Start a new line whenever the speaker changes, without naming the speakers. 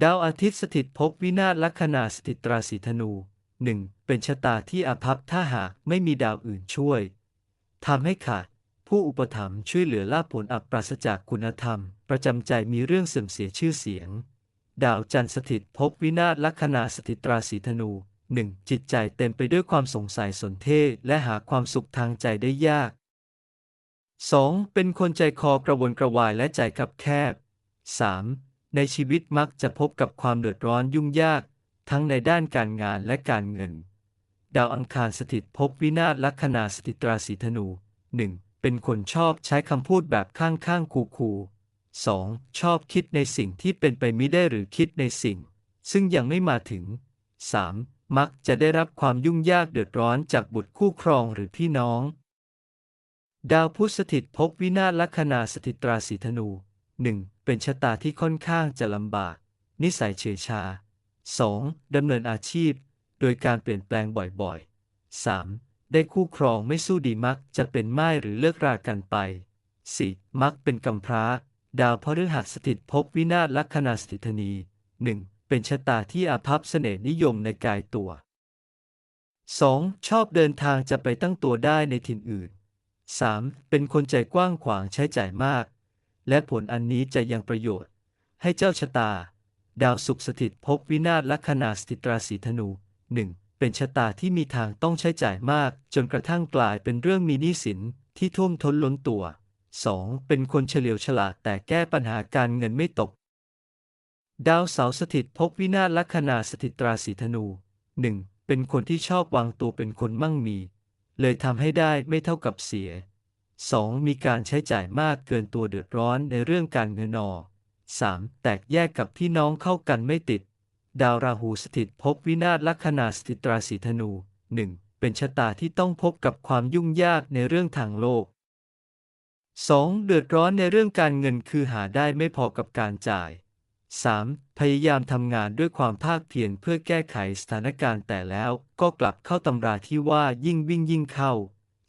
ดาวอาทิตย์สถิตภพวินาศลัคนาสถิตราศีธนูหนึ่งเป็นชะตาที่อาภัพถ้าหากไม่มีดาวอื่นช่วยทำให้ขาดผู้อุปถัมภ์ช่วยเหลือลาผลอับปราศจากคุณธรรม ประจำใจมีเรื่องเสื่อมเสียชื่อเสียง ดาวจันทร์สถิตภพวินาศลัคนาสถิตราศีธนูหนึ่งจิตใจเต็มไปด้วยความสงสัยสนเทศและหาความสุขทางใจได้ยาก 2. เป็นคนใจคอกระวนกระวายและใจคับแคบ 3. ในชีวิตมักจะพบกับความเดือดร้อนยุ่งยาก ทั้งในด้านการงานและการเงิน ดาวอังคารสถิตภพวินาศลัคนาสถิตราศีธนู 1. เป็นคนชอบใช้คำพูดแบบข้างข้างคูคูๆ 2. ชอบคิดในสิ่งที่เป็นไปไม่ได้หรือคิดในสิ่ง ซึ่งยังไม่มาถึง 3. มักจะได้รับความยุ่งยากเดือดร้อนจากบุตรคู่ครองหรือพี่น้อง ดาวพุธสถิตภพวินาศลัคนาสถิตราศีธนู หนึ่งเป็นชะตาที่ค่อนข้างจะลำบาก นิสัยเฉยชา 2. ดำเนินอาชีพ โดยการเปลี่ยนแปลงบ่อยๆ 3. ได้คู่ครองไม่สู้ดีมักจะเป็นไม้หรือเลิกรากันไป 4. มักเป็นกำพร้า ดาวพฤหัสสถิตภพวินาศลัคนาสถิตนีหนึ่งเป็นชะตาที่อาภัพเสน่ห์นิยมในกายตัว 2. ชอบเดินทางจะไปตั้งตัวได้ในถิ่นอื่น 3. เป็นคนใจกว้างขวางใช้จ่ายมาก และผลอันนี้จะยังประโยชน์ ให้เจ้าชะตา ดาวศุกร์สถิตภพวินาศลัคนาสถิตราศีธนู 1. เป็นชะตาที่มีทางต้องใช้จ่ายมาก จนกระทั่งกลายเป็นเรื่องมีหนี้สินที่ท่วมท้นล้นตัว 2. เป็นคนเฉลียวฉลาดแต่แก้ปัญหาการเงินไม่ตก ดาวเสาสถิตภพวินาศลัคนาสถิตราศีธนู 1. เป็นคนที่ชอบวางตัวเป็นคนมั่งมี เลยทำให้ได้ไม่เท่ากับเสีย 2. มีการใช้จ่ายมากเกินตัวเดือดร้อนในเรื่องการเงินนอ 3. แตกแยกกับพี่น้องเข้ากันไม่ติด ดาวราหูสถิตภพวินาศลัคนาสถิตราศีธนู 1. เป็นชะตาที่ต้องพบกับความยุ่งยากในเรื่องทางโลก 2. เดือดร้อนในเรื่องการเงินคือหาได้ไม่พอกับการจ่าย 3. พยายามทำงานด้วยความภาคเพียรเพื่อแก้ไขสถานการณ์แต่แล้วก็กลับเข้าตำราที่ว่ายิ่งวิ่งยิ่งเข้า